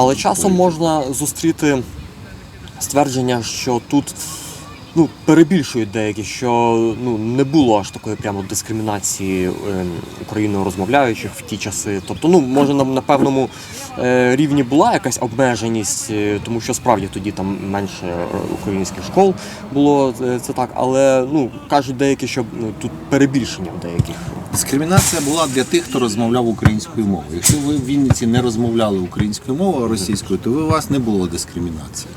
Але часом можна зустріти ствердження, що тут ну, перебільшують деякі, що ну, не було аж такої прямо дискримінації ем, україною розмовляючих в ті часи. Тобто, ну, може, на, на певному е, рівні була якась обмеженість, е, тому що справді тоді там менше е, українських школ було це так, але ну, кажуть деякі, що ну, тут перебільшення в деяких. Дискримінація була для тих, хто розмовляв українською мовою. Якщо ви в Вінниці не розмовляли українською мовою, російською, то ви, у вас не було дискримінації.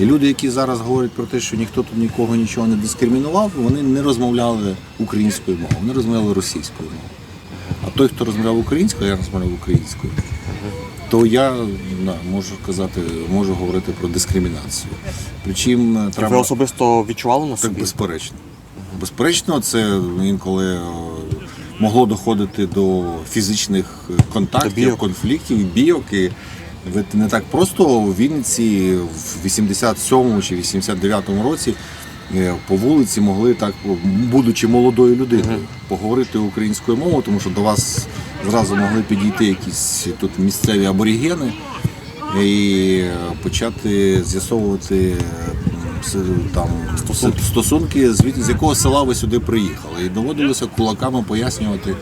І люди, які зараз говорять про те, що ніхто тут нікого нічого не дискримінував, вони не розмовляли українською мовою, вони розмовляли російською мовою. А той, хто розмовляв українською, я розмовляв українською, то я да, можу казати, можу говорити про дискримінацію. Причому треба. Ви особисто відчували на Так, безперечно. Безперечно, це інколи е, могло доходити до фізичних контактів, бійок. конфліктів, бійок. І ви не так просто в Вінниці в 87-му чи 89-му році е, по вулиці могли так, будучи молодою людиною, поговорити українською мовою, тому що до вас зразу могли підійти якісь тут місцеві аборігени і почати з'ясовувати там стосунки, стосунки з якого села ви сюди приїхали. І доводилося кулаками пояснювати,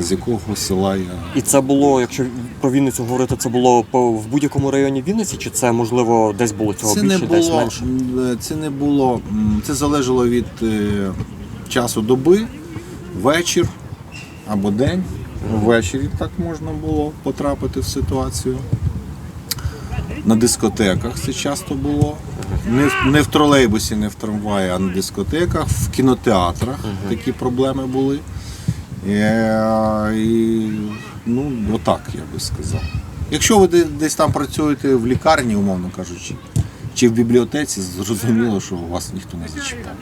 з якого села я. І це було, якщо про Вінницю говорити, це було в будь-якому районі Вінниці, чи це можливо десь було цього Це більше, не десь менше? це не було, це залежало від е, часу доби, вечір або день. Ввечері так можна було потрапити в ситуацію. На дискотеках це часто було. Не, в- не в тролейбусі, не в трамваї, а на дискотеках, в кінотеатрах такі проблеми були. Е, і, ну, отак я би сказав. Якщо ви десь там працюєте в лікарні, умовно кажучи, чи в бібліотеці, зрозуміло, що вас ніхто не зачіпав.